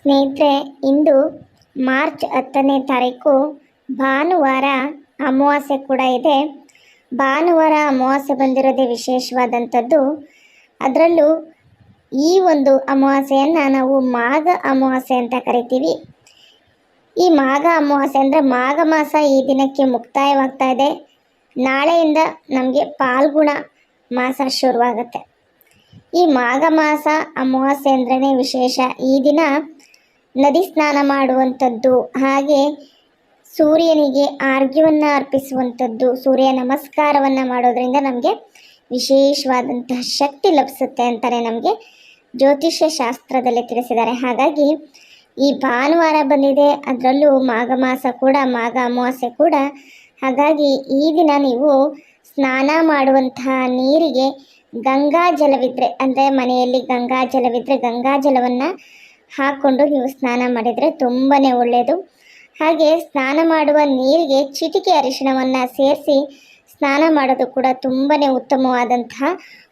ಸ್ನೇಹಿತರೆ, ಇಂದು ಮಾರ್ಚ್ ಹತ್ತನೇ ತಾರೀಕು ಭಾನುವಾರ ಅಮಾವಾಸ್ಯೆ ಕೂಡ ಇದೆ. ಭಾನುವಾರ ಅಮಾವಾಸ್ಯೆ ಬಂದಿರೋದೇ ವಿಶೇಷವಾದಂಥದ್ದು. ಅದರಲ್ಲೂ ಈ ಒಂದು ಅಮಾವಾಸ್ಯೆಯನ್ನು ನಾವು ಮಾಘ ಅಮಾವಾಸ್ಯೆ ಅಂತ ಕರಿತೀವಿ. ಈ ಮಾಘ ಅಮಾವಾಸ್ಯೆ ಅಂದರೆ ಮಾಘ ಮಾಸ ಈ ದಿನಕ್ಕೆ ಮುಕ್ತಾಯವಾಗ್ತಾ ಇದೆ. ನಾಳೆಯಿಂದ ನಮಗೆ ಪಾಲ್ಗುಣ ಮಾಸ ಶುರುವಾಗುತ್ತೆ. ಈ ಮಾಘ ಮಾಸ ಅಮಾವಾಸ್ಯೆ ಅಂದ್ರೇ ವಿಶೇಷ. ಈ ದಿನ ನದಿ ಸ್ನಾನ ಮಾಡುವಂಥದ್ದು, ಹಾಗೆ ಸೂರ್ಯನಿಗೆ ಆರ್ಘ್ಯವನ್ನು ಅರ್ಪಿಸುವಂಥದ್ದು, ಸೂರ್ಯ ನಮಸ್ಕಾರವನ್ನು ಮಾಡೋದರಿಂದ ನಮಗೆ ವಿಶೇಷವಾದಂತಹ ಶಕ್ತಿ ಲಭಿಸುತ್ತೆ ಅಂತಲೇ ನಮಗೆ ಜ್ಯೋತಿಷ್ಯ ಶಾಸ್ತ್ರದಲ್ಲಿ ತಿಳಿಸಿದ್ದಾರೆ. ಹಾಗಾಗಿ ಈ ಭಾನುವಾರ ಬಂದಿದೆ, ಅದರಲ್ಲೂ ಮಾಘ ಮಾಸ ಕೂಡ, ಮಾಘ ಅಮಾವಾಸ್ಯೆ ಕೂಡ. ಹಾಗಾಗಿ ಈ ದಿನ ನೀವು ಸ್ನಾನ ಮಾಡುವಂತಹ ನೀರಿಗೆ ಗಂಗಾ ಜಲವಿದ್ರೆ, ಅಂದರೆ ಮನೆಯಲ್ಲಿ ಗಂಗಾ ಜಲವಿದ್ರೆ ಗಂಗಾ ಜಲವನ್ನು ಹಾಕ್ಕೊಂಡು ನೀವು ಸ್ನಾನ ಮಾಡಿದರೆ ತುಂಬಾ ಒಳ್ಳೆಯದು ಹಾಗೆ ಸ್ನಾನ ಮಾಡುವ ನೀರಿಗೆ ಚಿಟಿಕೆ ಅರಿಶಿಣವನ್ನು ಸೇರಿಸಿ ಸ್ನಾನ ಮಾಡೋದು ಕೂಡ ತುಂಬಾ ಉತ್ತಮವಾದಂತಹ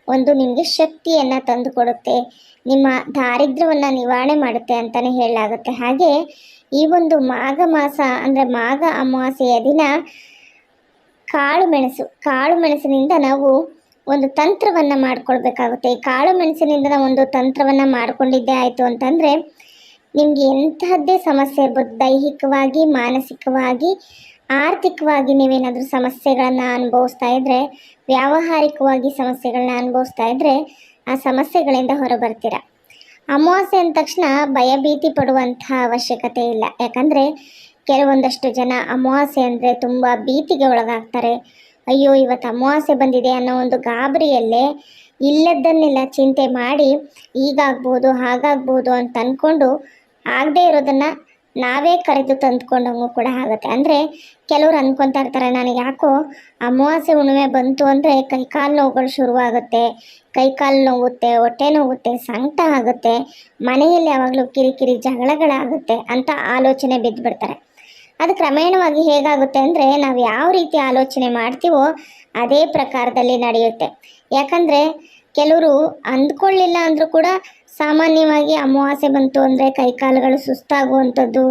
ಒಂದು ನಿಮಗೆ ಶಕ್ತಿಯನ್ನು ತಂದುಕೊಡುತ್ತೆ. ನಿಮ್ಮ ದಾರಿದ್ರ್ಯವನ್ನು ನಿವಾರಣೆ ಮಾಡುತ್ತೆ ಅಂತಲೇ ಹೇಳಲಾಗುತ್ತೆ. ಹಾಗೆ ಈ ಒಂದು ಮಾಘ ಮಾಸ ಅಂದರೆ ಮಾಘ ಅಮಾವಾಸ್ಯೆಯ ದಿನ ಕಾಳು ಮೆಣಸು, ಕಾಳು ಮೆಣಸಿನಿಂದ ನಾವು ಒಂದು ತಂತ್ರವನ್ನು ಮಾಡ್ಕೊಳ್ಬೇಕಾಗುತ್ತೆ. ಈ ಕಾಳು ಮೆಣಸಿನಿಂದ ಒಂದು ತಂತ್ರವನ್ನು ಮಾಡಿಕೊಂಡಿದ್ದೆ ಆಯಿತು ಅಂತಂದರೆ, ನಿಮಗೆ ಎಂತಹದ್ದೇ ಸಮಸ್ಯೆ ಇರ್ಬೋದು, ದೈಹಿಕವಾಗಿ, ಮಾನಸಿಕವಾಗಿ, ಆರ್ಥಿಕವಾಗಿ ನೀವೇನಾದರೂ ಸಮಸ್ಯೆಗಳನ್ನು ಅನುಭವಿಸ್ತಾ ಇದ್ದರೆ ವ್ಯಾವಹಾರಿಕವಾಗಿ ಸಮಸ್ಯೆಗಳನ್ನ ಅನುಭವಿಸ್ತಾ ಇದ್ದರೆ ಆ ಸಮಸ್ಯೆಗಳಿಂದ ಹೊರಬರ್ತೀರ? ಅಮಾವಾಸ್ಯೆ ಅಂದ ತಕ್ಷಣ ಭಯಭೀತಿ ಪಡುವಂತಹ ಅವಶ್ಯಕತೆ ಇಲ್ಲ. ಯಾಕಂದರೆ ಕೆಲವೊಂದಷ್ಟು ಜನ ಅಮಾವಾಸ್ಯೆ ಅಂದರೆ ತುಂಬ ಭೀತಿಗೆ ಒಳಗಾಗ್ತಾರೆ. ಅಯ್ಯೋ, ಇವತ್ತು ಅಮಾವಾಸ್ಯೆ ಬಂದಿದೆ ಅನ್ನೋ ಒಂದು ಗಾಬರಿಯಲ್ಲೇ ಇಲ್ಲದನ್ನೆಲ್ಲ ಚಿಂತೆ ಮಾಡಿ ಈಗಾಗ್ಬೋದು, ಹಾಗಾಗ್ಬೋದು ಅಂತ ಅಂದ್ಕೊಂಡು ಆಗದೇ ಇರೋದನ್ನು ನಾವೇ ಕರೆದು ತಂದ್ಕೊಂಡಂಗೂ ಕೂಡ ಆಗುತ್ತೆ. ಅಂದರೆ ಕೆಲವ್ರು ಅಂದ್ಕೊತಾ ಇರ್ತಾರೆ, ನನಗೆ ಯಾಕೋ ಅಮಾವಾಸ್ಯೆ ಹುಣ್ಣಿಮೆ ಬಂತು ಅಂದರೆ ಕೈಕಾಲು ನೋವುಗಳು ಶುರುವಾಗುತ್ತೆ ಕೈಕಾಲು ನೋವುತ್ತೆ, ಹೊಟ್ಟೆ ನೋವುತ್ತೆ, ಸಂಕಟ ಆಗುತ್ತೆ, ಮನೆಯಲ್ಲಿ ಯಾವಾಗಲೂ ಕಿರಿಕಿರಿ ಜಗಳಗಳಾಗುತ್ತೆ ಅಂತ ಆಲೋಚನೆ ಬಿದ್ದುಬಿಡ್ತಾರೆ ಅದು ಕ್ರಮೇಣವಾಗಿ ಹೇಗಾಗುತ್ತೆ ಅಂದರೆ ನಾವು ಯಾವ ರೀತಿ ಆಲೋಚನೆ ಮಾಡ್ತೀವೋ ಅದೇ ಪ್ರಕಾರದಲ್ಲಿ ನಡೆಯುತ್ತೆ. ಯಾಕಂದರೆ ಕೆಲವರು ಅಂದ್ಕೊಳ್ಳಿಲ್ಲ ಅಂದರೂ ಕೂಡ ಸಾಮಾನ್ಯವಾಗಿ ಅಮಾವಾಸ್ಯೆ ಬಂತು ಅಂದರೆ ಕೈಕಾಲುಗಳು ಸುಸ್ತಾಗುವಂಥದ್ದು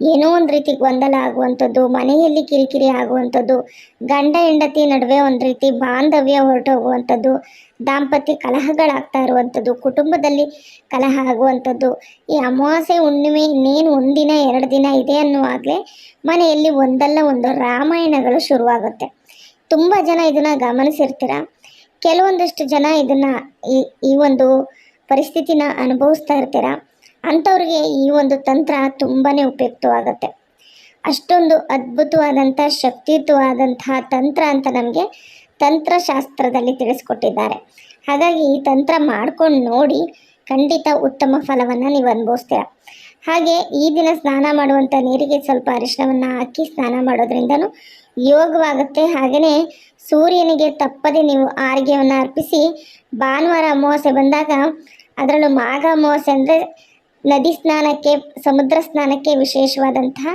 ಏನೋ ಒಂದು ರೀತಿ ಗೊಂದಲ ಆಗುವಂಥದ್ದು, ಮನೆಯಲ್ಲಿ ಕಿರಿಕಿರಿ ಆಗುವಂಥದ್ದು, ಗಂಡ ಹೆಂಡತಿ ನಡುವೆ ಒಂದು ರೀತಿ ಬಾಂಧವ್ಯ ಹೊರಟೋಗುವಂಥದ್ದು ದಾಂಪತ್ಯ ಕಲಹಗಳಾಗ್ತಾ ಇರುವಂಥದ್ದು, ಕುಟುಂಬದಲ್ಲಿ ಕಲಹ ಆಗುವಂಥದ್ದು, ಈ ಅಮಾವಾಸ್ಯೆ ಹುಣ್ಣಿಮೆ ಇನ್ನೇನು ಒಂದಿನ ಎರಡು ದಿನ ಇದೆ ಅನ್ನುವಾಗಲೇ ಮನೆಯಲ್ಲಿ ಒಂದಲ್ಲ ಒಂದು ರಾಮಾಯಣಗಳು ಶುರುವಾಗುತ್ತೆ. ತುಂಬ ಜನ ಇದನ್ನು ಗಮನಿಸಿರ್ತೀರ? ಕೆಲವೊಂದಷ್ಟು ಜನ ಇದನ್ನು ಈ ಈ ಒಂದು ಪರಿಸ್ಥಿತಿನ ಅನುಭವಿಸ್ತಾ ಇರ್ತೀರ? ಅಂಥವ್ರಿಗೆ ಈ ಒಂದು ತಂತ್ರ ತುಂಬಾ ಉಪಯುಕ್ತವಾಗುತ್ತೆ. ಅಷ್ಟೊಂದು ಅದ್ಭುತವಾದಂಥ ಶಕ್ತಿಯುತವಾದಂತಹ ತಂತ್ರ ಅಂತ ನಮಗೆ ತಂತ್ರಶಾಸ್ತ್ರದಲ್ಲಿ ತಿಳಿಸ್ಕೊಟ್ಟಿದ್ದಾರೆ. ಹಾಗಾಗಿ ಈ ತಂತ್ರ ಮಾಡ್ಕೊಂಡು ನೋಡಿ ಖಂಡಿತ ಉತ್ತಮ ಫಲವನ್ನು ನೀವು ಅನುಭವಿಸ್ತೀರ. ಹಾಗೆ ಈ ದಿನ ಸ್ನಾನ ಮಾಡುವಂಥ ನೀರಿಗೆ ಸ್ವಲ್ಪ ಅರಿಶಿಣವನ್ನು ಹಾಕಿ ಸ್ನಾನ ಮಾಡೋದ್ರಿಂದನೂ ಯೋಗವಾಗುತ್ತೆ. ಹಾಗೆಯೇ ಸೂರ್ಯನಿಗೆ ತಪ್ಪದೆ ನೀವು ಆರೋಗ್ಯವನ್ನು ಅರ್ಪಿಸಿ ಭಾನುವಾರ ಅಮಾವಾಸ್ಯೆ ಬಂದಾಗ ಅದರಲ್ಲೂ ಮಾಘ ಅಮಾವಾಸ್ಯೆ ಅಂದರೆ ನದಿ ಸ್ನಾನಕ್ಕೆ, ಸಮುದ್ರ ಸ್ನಾನಕ್ಕೆ ವಿಶೇಷವಾದಂತಹ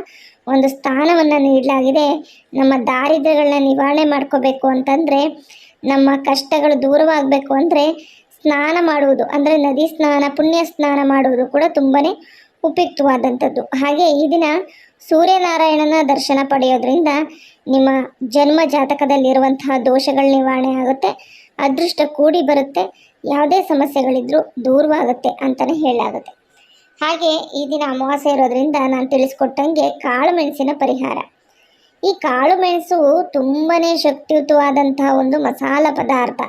ಒಂದು ಸ್ಥಾನವನ್ನು ನೀಡಲಾಗಿದೆ. ನಮ್ಮ ದಾರಿದ್ರ್ಯಗಳನ್ನ ನಿವಾರಣೆ ಮಾಡ್ಕೋಬೇಕು ಅಂತಂದರೆ, ನಮ್ಮ ಕಷ್ಟಗಳು ದೂರವಾಗಬೇಕು ಅಂದರೆ ಸ್ನಾನ ಮಾಡುವುದು. ಅಂದರೆ ನದಿ ಸ್ನಾನ, ಪುಣ್ಯ ಸ್ನಾನ ಮಾಡುವುದು ಕೂಡ ತುಂಬಾ ಉಪಯುಕ್ತವಾದಂಥದ್ದು. ಹಾಗೆ ಈ ದಿನ ಸೂರ್ಯನಾರಾಯಣನ ದರ್ಶನ ಪಡೆಯೋದ್ರಿಂದ ನಿಮ್ಮ ಜನ್ಮ ಜಾತಕದಲ್ಲಿರುವಂತಹ ದೋಷಗಳ ನಿವಾರಣೆ ಆಗುತ್ತೆ. ಅದೃಷ್ಟ ಕೂಡಿ ಬರುತ್ತೆ. ಯಾವುದೇ ಸಮಸ್ಯೆಗಳಿದ್ರೂ ದೂರವಾಗುತ್ತೆ ಅಂತಲೇ ಹೇಳಲಾಗುತ್ತೆ. ಹಾಗೆ ಈ ದಿನ ಅಮಾವಾಸ್ಯೆ ಇರೋದ್ರಿಂದ ನಾನು ತಿಳಿಸ್ಕೊಟ್ಟಂಗೆ ಕಾಳು ಮೆಣಸಿನ ಪರಿಹಾರ. ಈ ಕಾಳು ಮೆಣಸು ತುಂಬಾ ಶಕ್ತಿಯುತವಾದಂತಹ ಒಂದು ಮಸಾಲ ಪದಾರ್ಥ.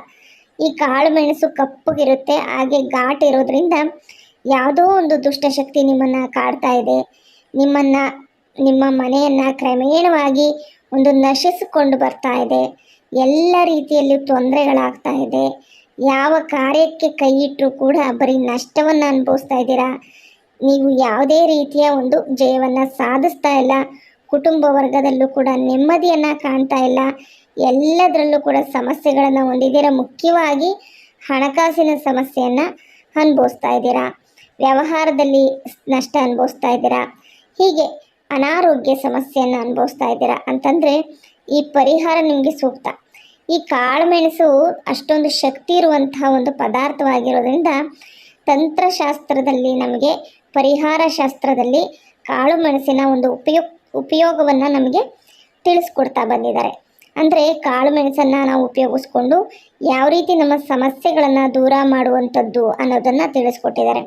ಈ ಕಾಳು ಮೆಣಸು ಕಪ್ಪಗಿರುತ್ತೆ, ಹಾಗೆ ಘಾಟ್ ಇರೋದ್ರಿಂದ ಯಾವುದೋ ಒಂದು ದುಷ್ಟಶಕ್ತಿ ನಿಮ್ಮನ್ನು ಕಾಡ್ತಾ ಇದೆ. ನಿಮ್ಮನ್ನು, ನಿಮ್ಮ ಮನೆಯನ್ನು ಕ್ರಮೇಣವಾಗಿ ಒಂದು ನಶಿಸಿಕೊಂಡು ಬರ್ತಾ ಇದೆ. ಎಲ್ಲ ರೀತಿಯಲ್ಲಿ ತೊಂದರೆಗಳಾಗ್ತಾ ಇದೆ. ಯಾವ ಕಾರ್ಯಕ್ಕೆ ಕೈ ಇಟ್ಟರೂ ಕೂಡ ಬರೀ ನಷ್ಟವನ್ನು ಅನುಭವಿಸ್ತಾ ಇದ್ದೀರಾ? ನೀವು ಯಾವುದೇ ರೀತಿಯ ಒಂದು ಜಯವನ್ನು ಸಾಧಿಸ್ತಾ ಇಲ್ಲ, ಕುಟುಂಬ ವರ್ಗದಲ್ಲೂ ಕೂಡ ನೆಮ್ಮದಿಯನ್ನು ಕಾಣ್ತಾ ಇಲ್ಲ, ಎಲ್ಲದರಲ್ಲೂ ಕೂಡ ಸಮಸ್ಯೆಗಳನ್ನು ಹೊಂದಿದ್ದೀರ? ಮುಖ್ಯವಾಗಿ ಹಣಕಾಸಿನ ಸಮಸ್ಯೆಯನ್ನು ಅನುಭವಿಸ್ತಾ ಇದ್ದೀರಾ? ವ್ಯವಹಾರದಲ್ಲಿ ನಷ್ಟ ಅನುಭವಿಸ್ತಾ ಇದ್ದೀರಾ? ಹೀಗೆ ಅನಾರೋಗ್ಯ ಸಮಸ್ಯೆಯನ್ನು ಅನುಭವಿಸ್ತಾ ಇದ್ದೀರಾ? ಅಂತಂದರೆ ಈ ಪರಿಹಾರ ನಿಮಗೆ ಸೂಕ್ತ. ಈ ಕಾಳುಮೆಣಸು ಅಷ್ಟೊಂದು ಶಕ್ತಿ ಇರುವಂತಹ ಒಂದು ಪದಾರ್ಥವಾಗಿರೋದ್ರಿಂದ ತಂತ್ರಶಾಸ್ತ್ರದಲ್ಲಿ ನಮಗೆ ಪರಿಹಾರ ಶಾಸ್ತ್ರದಲ್ಲಿ ಕಾಳು ಮೆಣಸಿನ ಒಂದು ಉಪಯೋಗ ಉಪಯೋಗವನ್ನು ನಮಗೆ ತಿಳಿಸ್ಕೊಡ್ತಾ ಬಂದಿದ್ದಾರೆ. ಅಂದರೆ ಕಾಳು ಮೆಣಸನ್ನು ನಾವು ಉಪಯೋಗಿಸ್ಕೊಂಡು ಯಾವ ರೀತಿ ನಮ್ಮ ಸಮಸ್ಯೆಗಳನ್ನು ದೂರ ಮಾಡುವಂಥದ್ದು ಅನ್ನೋದನ್ನು ತಿಳಿಸ್ಕೊಟ್ಟಿದ್ದಾರೆ.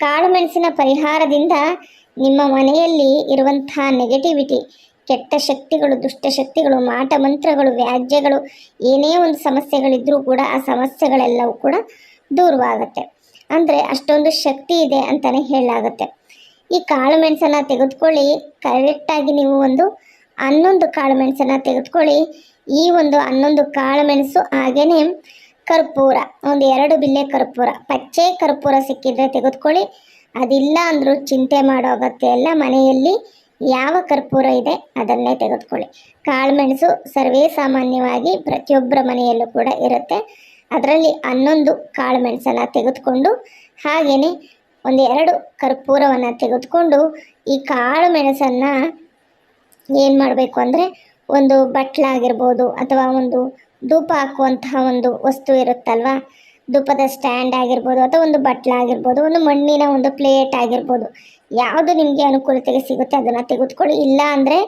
ಕಾಳು ಮೆಣಸಿನ ಪರಿಹಾರದಿಂದ ನಿಮ್ಮ ಮನೆಯಲ್ಲಿ ಇರುವಂತಹ ನೆಗೆಟಿವಿಟಿ ಕೆಟ್ಟ ಶಕ್ತಿಗಳು ದುಷ್ಟಶಕ್ತಿಗಳು ಮಾಟ ಮಂತ್ರಗಳು, ವ್ಯಾಜ್ಯಗಳು, ಏನೇ ಒಂದು ಸಮಸ್ಯೆಗಳಿದ್ದರೂ ಕೂಡ ಆ ಸಮಸ್ಯೆಗಳೆಲ್ಲವೂ ಕೂಡ ದೂರವಾಗುತ್ತೆ. ಅಂದರೆ ಅಷ್ಟೊಂದು ಶಕ್ತಿ ಇದೆ ಅಂತಲೇ ಹೇಳಲಾಗುತ್ತೆ. ಈ ಕಾಳು ಮೆಣಸನ್ನು ತೆಗೆದುಕೊಳ್ಳಿ. ಕರೆಕ್ಟಾಗಿ ನೀವು ಒಂದು ಹನ್ನೊಂದು ಕಾಳು ಮೆಣಸನ್ನು ತೆಗೆದುಕೊಳ್ಳಿ. ಈ ಒಂದು ಹನ್ನೊಂದು ಕಾಳು ಮೆಣಸು ಹಾಗೆಯೇ ಕರ್ಪೂರ, ಒಂದು ಎರಡು ಬಿಲ್ಲೆ ಕರ್ಪೂರ, ಪಚ್ಚೆ ಕರ್ಪೂರ ಸಿಕ್ಕಿದ್ರೆ ತೆಗೆದುಕೊಳ್ಳಿ. ಅದಿಲ್ಲ ಅಂದರೂ ಚಿಂತೆ ಮಾಡೋ ಅಗತ್ಯ ಇಲ್ಲ. ಮನೆಯಲ್ಲಿ ಯಾವ ಕರ್ಪೂರ ಇದೆ ಅದನ್ನೇ ತೆಗೆದುಕೊಳ್ಳಿ. ಕಾಳುಮೆಣಸು ಸರ್ವೇ ಸಾಮಾನ್ಯವಾಗಿ ಪ್ರತಿಯೊಬ್ಬರ ಮನೆಯಲ್ಲೂ ಕೂಡ ಇರುತ್ತೆ. ಅದರಲ್ಲಿ ಹನ್ನೊಂದು ಕಾಳುಮೆಣಸನ್ನು ತೆಗೆದುಕೊಂಡು ಹಾಗೆಯೇ ಒಂದೆರಡು ಕರ್ಪೂರವನ್ನು ತೆಗೆದುಕೊಂಡು ಈ ಕಾಳು ಮೆಣಸನ್ನು ಏನು ಮಾಡಬೇಕು ಅಂದರೆ ಒಂದು ಬಟ್ಲಾಗಿರ್ಬೋದು ಅಥವಾ ಒಂದು ಧೂಪ ಹಾಕುವಂತಹ ಒಂದು ವಸ್ತು ಇರುತ್ತಲ್ವ? ಧೂಪದ ಸ್ಟ್ಯಾಂಡ್ ಆಗಿರ್ಬೋದು ಅಥವಾ ಒಂದು ಬಟ್ಲಾಗಿರ್ಬೋದು ಒಂದು ಮಣ್ಣಿನ ಒಂದು ಪ್ಲೇಟ್ ಆಗಿರ್ಬೋದು. ಯಾವುದು ನಿಮಗೆ ಅನುಕೂಲತೆಗೆ ಸಿಗುತ್ತೆ ಅದನ್ನು ತೆಗೆದುಕೊಳ್ಳಿ. ಇಲ್ಲ ಅಂದರೆ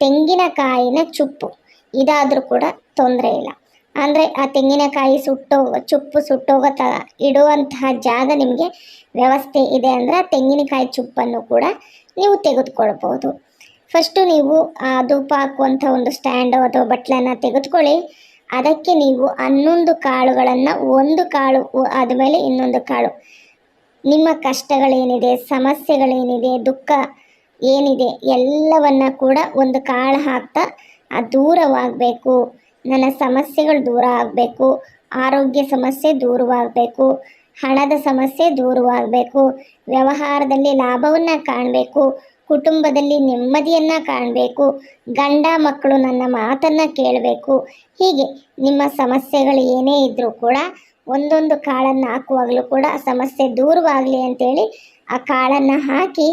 ತೆಂಗಿನಕಾಯಿನ ಚುಪ್ಪು. ಇದಾದರೂ ಕೂಡ ತೊಂದರೆ ಇಲ್ಲ. ಅಂದರೆ ಆ ತೆಂಗಿನಕಾಯಿ ಸುಟ್ಟೋ, ಚುಪ್ಪು ಸುಟ್ಟೋಗೋ ತ, ಇಡುವಂತಹ ಜಾಗ ನಿಮಗೆ ವ್ಯವಸ್ಥೆ ಇದೆ ಅಂದರೆ ಆ ತೆಂಗಿನಕಾಯಿ ಚುಪ್ಪನ್ನು ಕೂಡ ನೀವು ತೆಗೆದುಕೊಳ್ಬೋದು ಫಸ್ಟು ನೀವು ಆ ಧೂಪ ಹಾಕುವಂಥ ಒಂದು ಸ್ಟ್ಯಾಂಡು ಅಥವಾ ಬಟ್ಲನ್ನು ತೆಗೆದುಕೊಳ್ಳಿ. ಅದಕ್ಕೆ ನೀವು ಹನ್ನೊಂದು ಕಾಳುಗಳನ್ನು, ಒಂದು ಕಾಳು ಆದಮೇಲೆ ಇನ್ನೊಂದು ಕಾಳು. ನಿಮ್ಮ ಕಷ್ಟಗಳೇನಿದೆ, ಸಮಸ್ಯೆಗಳೇನಿದೆ, ದುಃಖ ಏನಿದೆ, ಎಲ್ಲವನ್ನು ಕೂಡ ಒಂದು ಕಾಳು ಹಾಕ್ತಾ, ಆ ದೂರವಾಗಬೇಕು. ನನ್ನ ಸಮಸ್ಯೆಗಳು ದೂರ ಆಗಬೇಕು, ಆರೋಗ್ಯ ಸಮಸ್ಯೆ ದೂರವಾಗಬೇಕು, ಹಣದ ಸಮಸ್ಯೆ ದೂರವಾಗಬೇಕು, ವ್ಯವಹಾರದಲ್ಲಿ ಲಾಭವನ್ನು ಕಾಣಬೇಕು, ಕುಟುಂಬದಲ್ಲಿ ನೆಮ್ಮದಿಯನ್ನು ಕಾಣಬೇಕು, ಗಂಡ ಮಕ್ಕಳು ನನ್ನ ಮಾತನ್ನು ಕೇಳಬೇಕು. ಹೀಗೆ ನಿಮ್ಮ ಸಮಸ್ಯೆಗಳು ಏನೇ ಇದ್ದರೂ ಕೂಡ ಒಂದೊಂದು ಕಾಳನ್ನು ಹಾಕುವಾಗಲೂ ಕೂಡ ಸಮಸ್ಯೆ ದೂರವಾಗಲಿ ಅಂತೇಳಿ ಆ ಕಾಳನ್ನು ಹಾಕಿ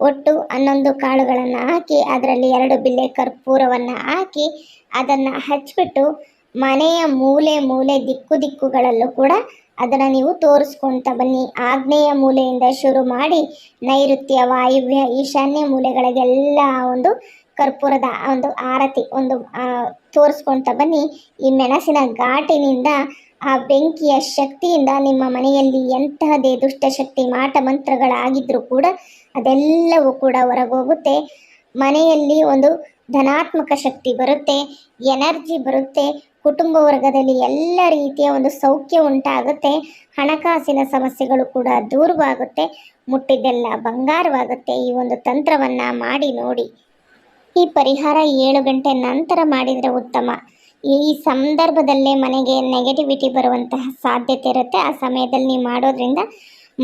ಒಟ್ಟು ಹನ್ನೊಂದು ಕಾಳುಗಳನ್ನು ಹಾಕಿ, ಅದರಲ್ಲಿ ಎರಡು ಬಿಲ್ಲೆ ಕರ್ಪೂರವನ್ನು ಹಾಕಿ, ಅದನ್ನು ಹಚ್ಚಿಬಿಟ್ಟು ಮನೆಯ ಮೂಲೆ ಮೂಲೆ ದಿಕ್ಕು ದಿಕ್ಕುಗಳಲ್ಲೂ ಕೂಡ ಅದನ್ನು ನೀವು ತೋರಿಸ್ಕೊಳ್ತಾ ಬನ್ನಿ. ಆಗ್ನೇಯ ಮೂಲೆಯಿಂದ ಶುರು ಮಾಡಿ ನೈಋತ್ಯ, ವಾಯುವ್ಯ, ಈಶಾನ್ಯ ಮೂಲೆಗಳಿಗೆಲ್ಲ ಒಂದು ಕರ್ಪೂರದ ಒಂದು ಆರತಿ, ಒಂದು ತೋರಿಸ್ಕೊಳ್ತಾ ಬನ್ನಿ. ಈ ಮೆಣಸಿನ ಘಾಟಿನಿಂದ ಆ ಬೆಂಕಿಯ ಶಕ್ತಿಯಿಂದ ನಿಮ್ಮ ಮನೆಯಲ್ಲಿ ಎಂತಹದೇ ದುಷ್ಟಶಕ್ತಿ ಮಾಟ ಮಂತ್ರಗಳಾಗಿದ್ದರೂ ಕೂಡ ಅದೆಲ್ಲವೂ ಕೂಡ ಹೊರಗೋಗುತ್ತೆ. ಮನೆಯಲ್ಲಿ ಒಂದು ಧನಾತ್ಮಕ ಶಕ್ತಿ ಬರುತ್ತೆ, ಎನರ್ಜಿ ಬರುತ್ತೆ, ಕುಟುಂಬ ವರ್ಗದಲ್ಲಿ ಎಲ್ಲ ರೀತಿಯ ಒಂದು ಸೌಖ್ಯ ಉಂಟಾಗುತ್ತೆ, ಹಣಕಾಸಿನ ಸಮಸ್ಯೆಗಳು ಕೂಡ ದೂರವಾಗುತ್ತೆ, ಮುಟ್ಟಿದ್ದೆಲ್ಲ ಬಂಗಾರವಾಗುತ್ತೆ ಈ ಒಂದು ತಂತ್ರವನ್ನು ಮಾಡಿ ನೋಡಿ. ಈ ಪರಿಹಾರ ಏಳು ಗಂಟೆ ನಂತರ ಮಾಡಿದರೆ ಉತ್ತಮ. ಈ ಸಂದರ್ಭದಲ್ಲೇ ಮನೆಗೆ ನೆಗೆಟಿವಿಟಿ ಬರುವಂತಹ ಸಾಧ್ಯತೆ ಇರುತ್ತೆ. ಆ ಸಮಯದಲ್ಲಿ ನೀವು ಮಾಡೋದ್ರಿಂದ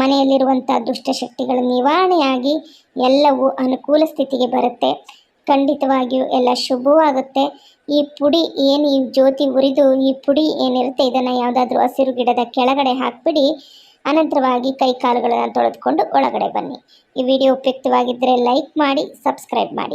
ಮನೆಯಲ್ಲಿರುವಂಥ ದುಷ್ಟಶಕ್ತಿಗಳು ನಿವಾರಣೆಯಾಗಿ ಎಲ್ಲವೂ ಅನುಕೂಲ ಸ್ಥಿತಿಗೆ ಬರುತ್ತೆ. ಖಂಡಿತವಾಗಿಯೂ ಎಲ್ಲ ಶುಭವಾಗುತ್ತೆ ಈ ಪುಡಿ ಏನು ಈ ಜ್ಯೋತಿ ಉರಿದು ಈ ಪುಡಿ ಏನಿರುತ್ತೆ ಇದನ್ನು ಯಾವುದಾದ್ರೂ ಹಸಿರು ಗಿಡದ ಕೆಳಗಡೆ ಹಾಕಿಬಿಡಿ. ಅನಂತರವಾಗಿ ಕೈ ಕಾಲುಗಳನ್ನು ತೊಳೆದುಕೊಂಡು ಒಳಗಡೆ ಬನ್ನಿ. ಈ ವಿಡಿಯೋ ಉಪಯುಕ್ತವಾಗಿದ್ದರೆ ಲೈಕ್ ಮಾಡಿ, ಸಬ್ಸ್ಕ್ರೈಬ್ ಮಾಡಿ.